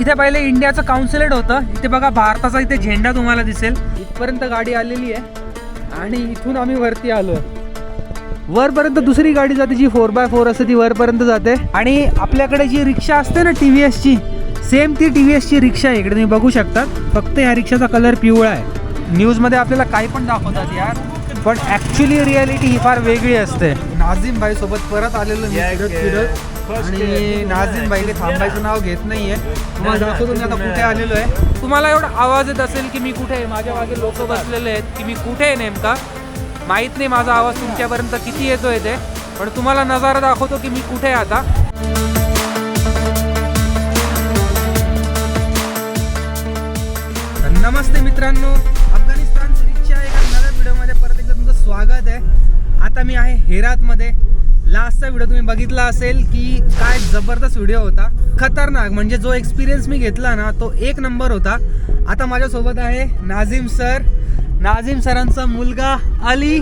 इथे पहिले इंडियाचं काउन्सिलेट होतं. इथे बघा भारताचा इथे झेंडा तुम्हाला दिसेल. इथपर्यंत गाडी आलेली आहे. आणि इथून आम्ही वरती आलो वरपर्यंत दुसरी गाडी जाते जी फोर बाय फोर असते ती वरपर्यंत जाते. आणि आपल्याकडे जी रिक्षा असते ना टी व्ही एसची सेम ती टी व्ही एसची रिक्षा आहे. इकडे तुम्ही बघू शकतात. फक्त या रिक्षाचा कलर पिवळा आहे. न्यूजमध्ये आपल्याला काही पण दाखवतात यार. पण ॲक्च्युली रियालिटी ही फार वेगळी असते. नाझीम भाई सोबत परत आलेलो फिरत. आणि नाझीम भाईने थांबायचं नाव घेत नाहीये. तुम्हाला दाखवतो मी आता कुठे आलेलो आहे. तुम्हाला एवढा आवाज येत असेल की मी कुठे आहे? माझ्या मागे लोक बसलेले आहेत की मी कुठे आहे नेमका? माहीत नाही माझा आवाज तुमच्यापर्यंत किती येतोय ते. पण तुम्हाला नजारा दाखवतो की मी कुठे आहे आता. नमस्ते मित्रांनो. अफगाणिस्तान सिरीजच्या एका नव्या व्हिडिओमध्ये परत एकदा तुमचं स्वागत आहे. आता मी आहे हेरातमध्ये. लास्टचा व्हिडिओ तुम्ही बघितला असेल की काय जबरदस्त व्हिडिओ होता. खतरनाक म्हणजे जो एक्सपिरियन्स मी घेतला ना तो एक नंबर होता. आता माझ्यासोबत आहे नाझीम सर. नाझीम सरांचा मुलगा अली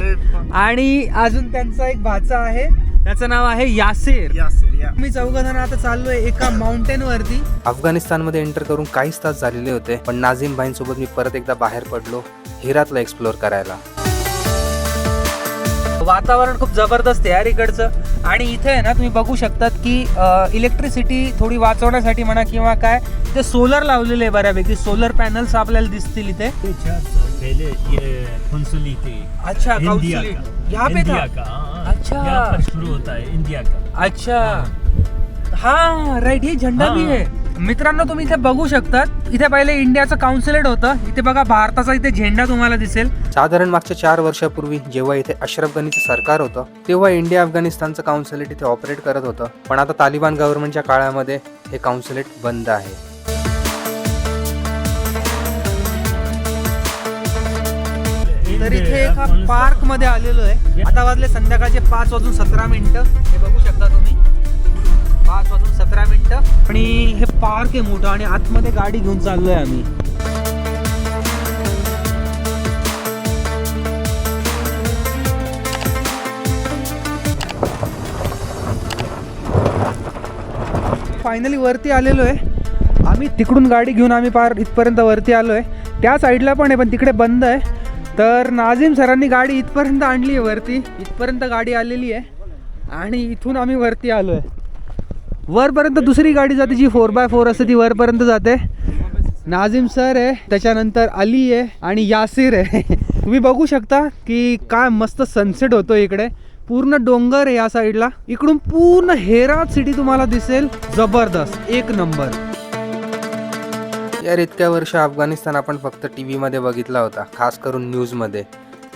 आणि अजून त्यांचा एक भाचा आहे. त्याचं नाव आहे यासिर. मी चौघ जण आता चाललोय एका माउंटेन वरती. अफगाणिस्तानमध्ये एंटर करून काहीच तास झालेले होते पण नाझीम भाईंसोबत मी परत एकदा बाहेर पडलो हिरातला एक्सप्लोर करायला. वातावरण खूप जबरदस्त आहे यार इकडचं. आणि इथे आहे ना तुम्ही बघू शकतात की इलेक्ट्रिसिटी थोडी वाचवण्यासाठी म्हणा किंवा काय ते सोलर लावलेले आहे बऱ्यापैकी. सोलर पॅनल्स आपल्याला दिसतील इथे. पहले ये थी अच्छा इंडिया council- का? यहाँ पे था? का? अच्छा। यहाँ पर शुरू होता है इंडिया का? अच्छा. हा. राईट हे झेंडा हा. मित्रांनो तुम्ही इथे बघू शकतात. इथे पहिले इंडियाचं काउन्सिलेट होतं. इथे बघा भारताचा इथे झेंडा तुम्हाला दिसेल. साधारण मागच्या चार वर्षापूर्वी जेव्हा इथे अशरफ गनीचं सरकार होतं तेव्हा इंडिया अफगाणिस्तानचं काउन्सिलेट इथे ऑपरेट करत होतं. पण आता तालिबान गव्हर्नमेंटच्या काळामध्ये हे काउन्सिलेट बंद आहे. तर इथे एका पार्कमध्ये आलेलो आहे. आता वाजले संध्याकाळचे पाच वाजून सतरा मिनिटं. हे बघू शकता तुम्ही. पाच वाजून सतरा मिनिटं. आणि हे पार्क आहे मोठं आणि आतमध्ये गाडी घेऊन चाललोय आम्ही. फायनली वरती आलेलो आहे आम्ही तिकडून गाडी घेऊन आम्ही पार इथपर्यंत वरती आलो आहे त्या साईडला पण आहे पण तिकडे बंद आहे. तर नाझीम सरांनी गाडी इथपर्यंत आणली आहे वरती. इथपर्यंत गाडी आलेली आहे. आणि इथून आम्ही वरती आलो आहे वरपर्यंत दुसरी गाडी जाते जी फोर बाय फोर असते ती वरपर्यंत जाते. नाझिम सर आहे त्याच्यानंतर अली आहे आणि यासिर आहे. तुम्ही बघू शकता की काय मस्त सनसेट होतो इकडे. पूर्ण डोंगर आहे या साईडला इकडून पूर्ण हेरात सिटी तुम्हाला दिसेल. जबरदस्त. एक नंबर यार इतक्या वर्ष अफगाणिस्तान आपण फक्त टी व्हीमध्ये बघितला होता खास करून न्यूजमध्ये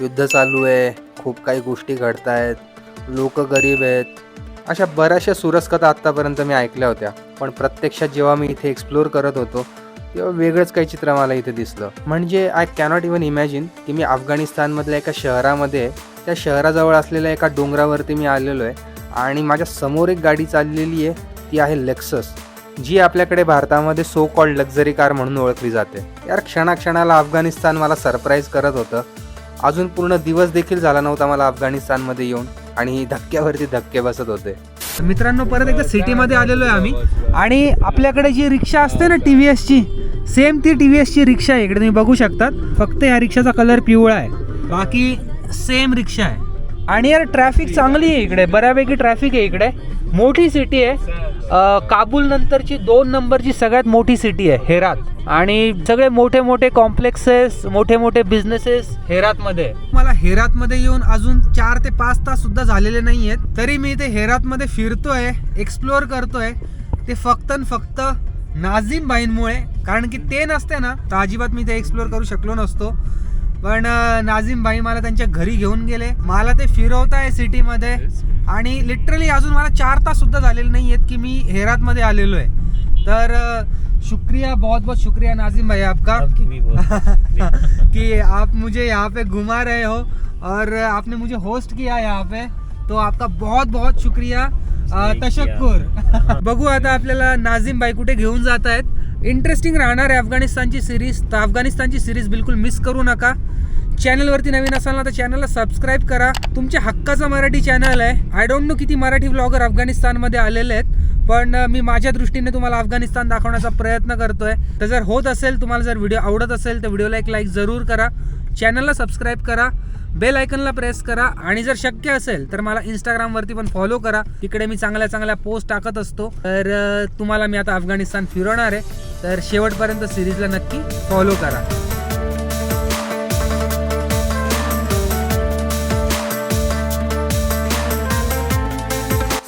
युद्ध चालू आहे खूप काही गोष्टी घडत आहेत लोक गरीब आहेत. अशा बऱ्याचशा सुरस कथा आत्तापर्यंत मी ऐकल्या होत्या. पण प्रत्यक्षात जेव्हा मी इथे एक्सप्लोर करत होतो तेव्हा वेगळंच काही चित्र मला इथे दिसलं. म्हणजे आय कॅनॉट इवन इमॅजिन की मी अफगाणिस्तानमधल्या एका शहरामध्ये त्या शहराजवळ असलेल्या एका डोंगरावरती मी आलेलो आहे आणि माझ्यासमोर एक गाडी चाललेली आहे ती आहे लेक्सस जी आपल्याकडे भारतामध्ये सो कॉल्ड लक्झरी कार म्हणून ओळखली जाते. यार क्षणाक्षणाला अफगाणिस्तान मला सरप्राईज करत होतं. अजून पूर्ण दिवस देखील झाला नव्हता मला अफगाणिस्तानमध्ये येऊन. आणि धक्क्यावरती धक्के बसत होते. मित्रांनो परत एकदा सिटीमध्ये आलेलो आहे आम्ही. आणि आपल्याकडे जी रिक्षा असते ना टी व्ही एसची सेम ती टी व्ही एसची रिक्षा आहे. इकडे तुम्ही बघू शकतात. फक्त या रिक्षाचा कलर पिवळा आहे. बाकी सेम रिक्षा आहे. आणि यार ट्रॅफिक चांगली आहे इकडे. बऱ्यापैकी ट्रॅफिक आहे इकडे. मोठी सिटी आहे. अं, काबूल नंतरची दोन नंबरची सगळ्यात मोठी सिटी आहे हेरात. आणि सगळे मोठे मोठे कॉम्प्लेक्सेस मोठे मोठे बिझनेसेस हेरातमध्ये मला हेरातमध्ये येऊन अजून चार ते पाच तास सुद्धा झालेले नाही आहेत तरी मी इथे हेरातमध्ये फिरतोय एक्सप्लोअर करतोय. ते फक्त आणि फक्त नाझीम बाईंमुळे कारण की ते नसते ना तर अजिबात मी ते एक्सप्लोअर करू शकलो नसतो. पण नाझीम बाई मला त्यांच्या घरी घेऊन गेले. मला ते फिरवताय सिटीमध्ये. आणि लिटरली अजून मला चार तास सुद्धा झालेले नाही आहेत की मी हेरातमध्ये आलेलो आहे तर शुक्रिया बहुत बहुत शुक्रिया नाजिम भाई आपका. कि आप मुझे यहाँ पे घुमा रहे हो और आपने मुझे होस्ट किया यहाँ पे तो आपका बहुत बहुत शुक्रिया तशक्कुर. बघू आता आपल्याला नाझीम भाई कुठे घेऊन जात आहेत. इंटरेस्टिंग राहणार आहे अफगाणिस्तानची सिरीज तर अफगाणिस्तानची सिरीज बिलकुल मिस करू नका. चॅनलवरती नवीन असाल ना तर चॅनलला सबस्क्राईब करा. तुमच्या हक्काचा मराठी चॅनल आहे. आय डोंट नो किती मराठी ब्लॉगर अफगाणिस्तानमध्ये आलेले आहेत पण मी माझ्या दृष्टीने तुम्हाला अफगाणिस्तान दाखवण्याचा प्रयत्न करतोय. तर जर होत असेल तुम्हाला जर व्हिडिओ आवडत असेल तर व्हिडिओला एक लाईक जरूर करा. चॅनलला सबस्क्राईब करा. बेल आयकनला प्रेस करा. आणि जर शक्य असेल तर मला इंस्टाग्रामवरती पण फॉलो करा. तिकडे मी चांगल्या चांगल्या पोस्ट टाकत असतो. तर तुम्हाला मी आता अफगाणिस्तान फिरवणार आहे. तर शेवटपर्यंत सिरीजला नक्की फॉलो करा.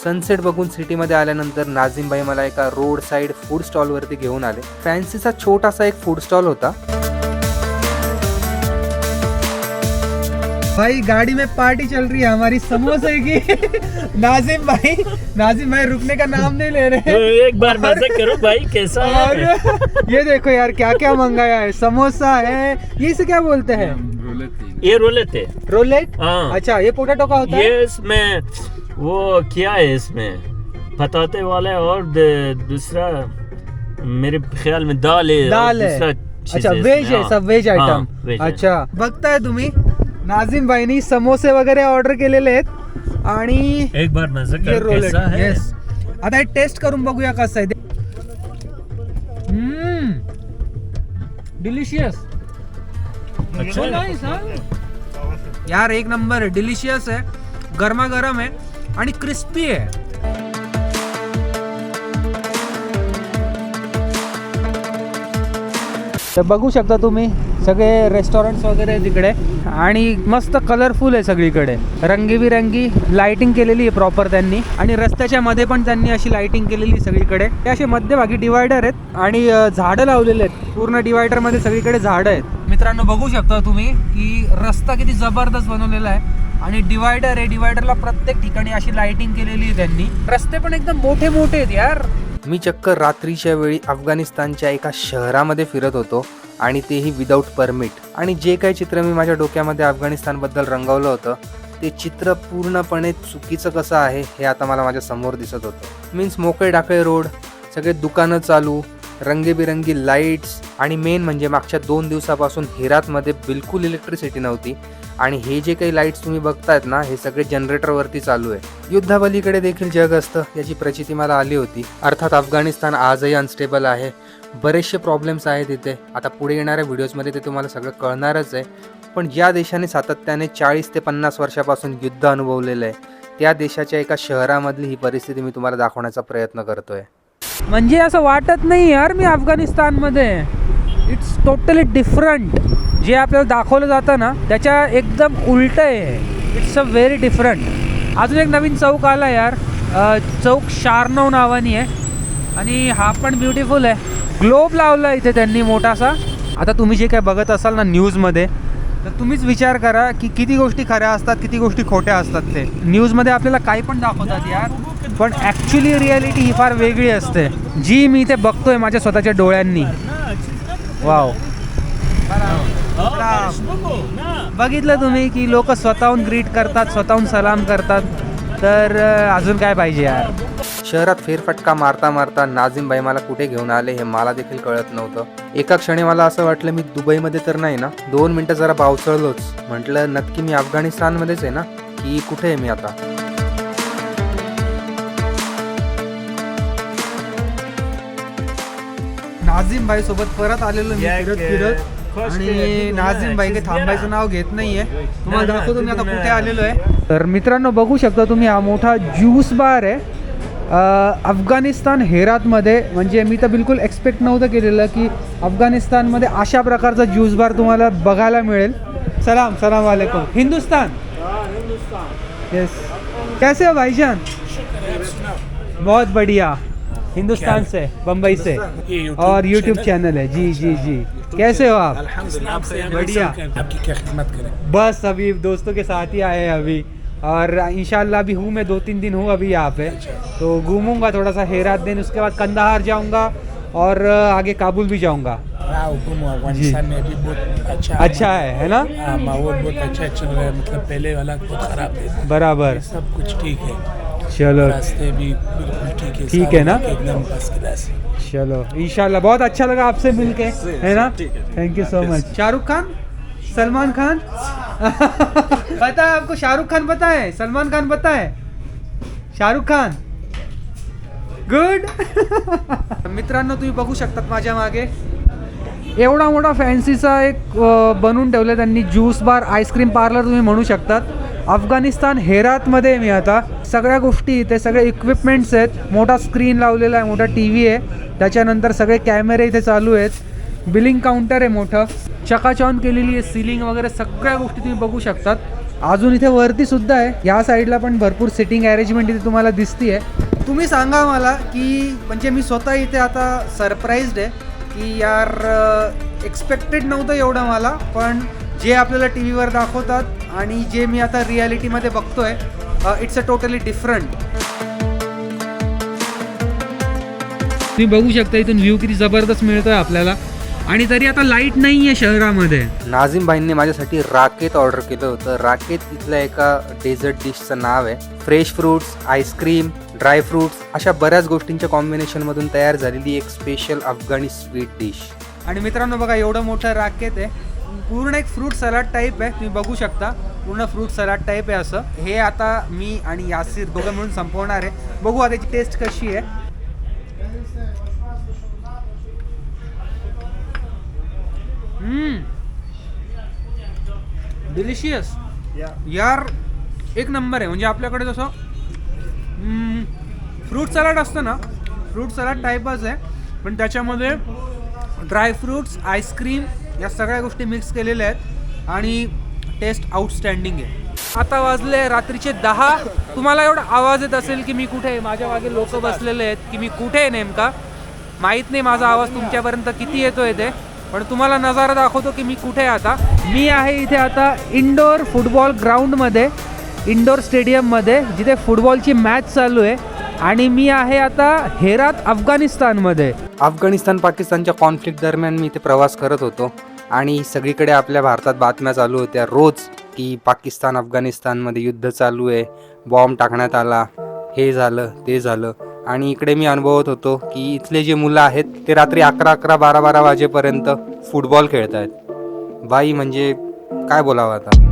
सनसेट बघून सिटीमध्ये आल्यानंतर नाझिम भाई मला एका रोड साईड फ़ूड स्टॉलवरती घेऊन आले. फॅन्सीचा छोटासा एक फ़ूड स्टॉल होता. भाई गाड़ी में पार्टी चल रही है हमारी समोसे की। नाजिम भाई नाजिम भाई रुकने का नाम नहीं ले रहे। तो एक बार मज़ा करो भाई कैसा और है ये देखो यार क्या क्या मंगाया है? समोसा है ये इसे क्या बोलते हैं? ये रोलेट है। रोलेट? हाँ। अच्छा ये पोटैटो का होता है? ये इसमें वो क्या है इसमें। पताते वाला है और दूसरा मेरे ख्याल में दाल है दाल है। अच्छा वेज आहे हाँ। सब वेज हाँ, आयटम वेज है. अच्छा। बघताय तुम्ही? नाझिम भाईनी समोसे वगैरे ऑर्डर केलेले आहेत। आणि एक बार मज़ा ये कर कैसा है? येस आता हे टेस्ट करून बघूया कसं आहे ते. डिलिशियस अच्छा. है? यार एक नंबर डिलिशियस आहे गरमागरम आहे आणि क्रिस्पी आहे. तर बघू शकता तुम्ही सगळे रेस्टॉरंट्स वगैरे आहे तिकडे आणि मस्त कलरफुल आहे सगळीकडे. रंगीबिरंगी लाइटिंग केलेली आहे प्रॉपर त्यांनी. आणि रस्त्याच्या मध्ये पण त्यांनी अशी लाइटिंग केलेली आहे सगळीकडे. ते असे मध्यभागी डिवायडर आहेत आणि झाडं लावलेले आहेत. पूर्ण डिवायडरमध्ये सगळीकडे झाडं आहेत. मित्रांनो बघू शकता तुम्ही की रस्ता किती जबरदस्त बनवलेला आहे. आणि डिवायडर आहे. डिवायडरला प्रत्येक ठिकाणी अशी लाइटिंग केलेली आहे त्यांनी. रस्ते पण एकदम मोठे मोठे आहेत यार. मी चक्क रात्रीच्या वेळी अफगाणिस्तानच्या एका शहरामध्ये फिरत होतो आणि तेही विदाऊट परमिट आणि जे काही चित्र मी माझ्या डोक्यामध्ये अफगाणिस्तानबद्दल रंगवलं होतं ते चित्र पूर्णपणे चुकीचं कसं आहे हे आता मला माझ्यासमोर दिसत होतं. मीन्स मोकळे डाकळे रोड सगळे दुकानं चालू रंगीबिरंगी लाईट्स आणि मेन म्हणजे मागच्या दोन दिवसापासून हिरातमध्ये बिलकुल इलेक्ट्रिसिटी नव्हती. आणि हे जे काही लाईट्स तुम्ही बघतायत ना हे सगळे जनरेटरवरती चालू आहे. युद्धाबलीकडे देखील जग असतं याची प्रचिती मला आली होती. अर्थात अफगाणिस्तान आजही अनस्टेबल आहे. बरेचसे प्रॉब्लेम्स आहेत इथे. आता पुढे येणाऱ्या व्हिडिओजमध्ये ते तुम्हाला सगळं कळणारच आहे. पण ज्या देशाने सातत्याने चाळीस ते पन्नास वर्षापासून युद्ध अनुभवलेलं आहे त्या देशाच्या एका शहरामधली ही परिस्थिती मी तुम्हाला दाखवण्याचा प्रयत्न करतोय. म्हणजे असं वाटत नाही यार मी अफगाणिस्तानमध्ये. इट्स टोटली डिफरंट जे आपल्याला दाखवलं जातं ना त्याच्या एकदम उलट आहे. इट्स अ व्हेरी डिफरंट अजून एक नवीन चौक आला यार. चौक शारनव नावानी आहे. आणि हा पण ब्युटिफुल आहे. ग्लोब लावला इथे त्यांनी मोठासा. आता तुम्ही जे काय बघत असाल ना न्यूजमध्ये तर तुम्हीच विचार करा की किती गोष्टी खऱ्या असतात किती गोष्टी खोट्या असतात ते. न्यूजमध्ये आपल्याला काही पण दाखवतात यार. पण ॲक्च्युली रियालिटी ही फार वेगळी असते. जी मी इथे बघतोय माझ्या स्वतःच्या डोळ्यांनी. वाव बघितलं तुम्ही की लोक स्वतःहून ग्रीट करतात स्वतःहून सलाम करतात. तर अजून काय पाहिजे यार? शहरात फेरफटका मारता मारता नाझिम भाई मला कुठे घेऊन आले हे मला देखील कळत नव्हतं. एका क्षणी मला असं वाटलं मी दुबईमध्ये तर नाही ना? दोन मिनटं जरा पावसळलोच. म्हटलं नक्की मी अफगाणिस्तानमध्येच आहे ना? की कुठे आहे मी आता? नाझिम भाई सोबत परत आलेलो मी फिरत फिरत. आणि के- नाझिम भाई काही थांबायचं. नाव घेत नाहीये. तुम्हाला दाखवतो मी आता तुम्ही कुठे ना. आलेलो आहे. तर मित्रांनो बघू शकता तुम्ही हा मोठा ज्यूस बार आहे. अफगाणिस्तान हेरातमध्ये म्हणजे मी तर बिलकुल एक्सपेक्ट नव्हतं केलेलं की अफगाणिस्तानमध्ये अशा प्रकारचा ज्यूस बार तुम्हाला बघायला मिळेल. सलाम सलाम वालेकुम. हिंदुस्तान? यस कैसे हो भाईजान? बहुत बढ़िया. हिंदुस्तान से बम्बई से। और यूट्यूब चैनल है। जी जी जी। कैसे हो आप? बढ़िया। आपकी क्या खिदमत करें? बस अभी दोस्तों के साथ ही आए हैं अभी। और इंशाल्लाह अभी हूँ मैं दो तीन दिन हूँ अभी यहाँ पे। तो घूमूँगा थोड़ा सा हेरात दिन उसके बाद कंदाहार जाऊँगा और आगे काबुल भी जाऊँगा। अफ़गानिस्तान में भी बहुत अच्छा अच्छा है है ना? हाँ, माहौल बहुत अच्छा चल रहा है। मतलब पहले वाला बहुत खराब है। बराबर। सब कुछ ठीक है। चलो। रास्ते भी बिल्कुल ठीक है ठीक है ना? एकदम फर्स्ट क्लास चलो इंशाल्लाह बहुत अच्छा लगा आपसे मिलके है ना? Thank you so much Shahrukh Khan? Salman Khan? पता है आपको शाहरुख खान पता है? सलमान खान पता है? शाहरुख खान? गुड मित्रांनो तुम्ही बघू शकतात माझ्या मागे. एवढा मोठा फॅन्सीचा एक बनवून ठेवलं त्यांनी. ज्यूस बार आईस्क्रीम पार्लर तुम्ही म्हणू शकतात. अफगाणिस्तान हेरातमध्ये मी आता. सगळ्या गोष्टी इथे सगळे इक्विपमेंट्स आहेत. मोठा स्क्रीन लावलेला आहे मोठा टी व्ही आहे. त्याच्यानंतर सगळे कॅमेरे इथे चालू आहेत. बिलिंग काउंटर आहे मोठं. चकाचॉन केलेली आहे सिलिंग वगैरे सगळ्या गोष्टी तुम्ही बघू शकतात. अजून इथे वरती सुद्धा आहे. या साईडला पण भरपूर सिटिंग अरेंजमेंट इथे तुम्हाला दिसतीये. तुम्ही सांगा मला की म्हणजे मी स्वतः इथे आता सरप्राईज्ड आहे की यार एक्सपेक्टेड नव्हतं एवढं मला पण जे आपल्याला टी व्हीवर दाखवतात आणि जे मी आता रियालिटीमध्ये बघतोय इट्स अ टोटली डिफरंट तुम्ही बघू शकता इथून व्ह्यू किती जबरदस्त मिळतोय आपल्याला. आणि तरी आता लाइट नाही आहे शहरामध्ये. नाझिम भाईंनी माझ्यासाठी राकेत ऑर्डर केलं होतं. राकेत इथल्या एका डेझर्ट डिशचं नाव आहे. Fresh fruits ice cream dry fruits अशा बऱ्याच गोष्टींच्या कॉम्बिनेशनमधून तयार झालेली एक स्पेशल अफगाणी स्वीट डिश आणि मित्रांनो बघा एवढं मोठं राकेत आहे. पूर्ण एक फ्रूट सलाड टाईप आहे तुम्ही बघू शकता. पूर्ण फ्रूट सलाड टाईप आहे असं. हे आता मी आणि यासीर दोघं मिळून संपवणार आहे. बघू आता त्याची टेस्ट कशी आहे. डिलिशियस यार एक नंबर आहे. म्हणजे आपल्याकडे जसं फ्रूट सलाड असतं ना फ्रूट सलाड टाईपच आहे. पण त्याच्यामध्ये ड्रायफ्रूट्स आईस्क्रीम या सगळ्या गोष्टी मिक्स केलेल्या आहेत आणि टेस्ट आउटस्टँडिंग आहे. आता वाजले रात्रीचे दहा. तुम्हाला एवढा आवाज येत असेल की मी कुठे आहे? माझ्या मागे लोक बसलेले आहेत की मी कुठे आहे नेमका? माहीत नाही माझा आवाज तुमच्यापर्यंत किती येतोय ते. पण तुम्हाला नजारा दाखवतो की मी कुठे आहे आता. मी आहे इथे आता इंडोर फुटबॉल ग्राउंडमध्ये इंडोर स्टेडियममध्ये जिथे फुटबॉलची मॅच चालू आहे. आणि मी आहे आता हेरात अफगाणिस्तानमध्ये. अफगाणिस्तान पाकिस्तानच्या कॉन्फ्लिक्ट दरम्यान मी इथे प्रवास करत होतो. आणि सगळीकडे आपल्या भारतात बातम्या चालू होत्या. रोज की पाकिस्तान अफगाणिस्तानमध्ये युद्ध चालू आहे. बॉम्ब टाकण्यात आला. हे झालं ते झालं. आणि इकडे मी अनुभवत होतो की इथले जे मुलं आहेत ते रात्री अकरा अकरा बारा बारा वाजेपर्यंत फुटबॉल खेळत आहेत बाई म्हणजे काय बोलावं आता?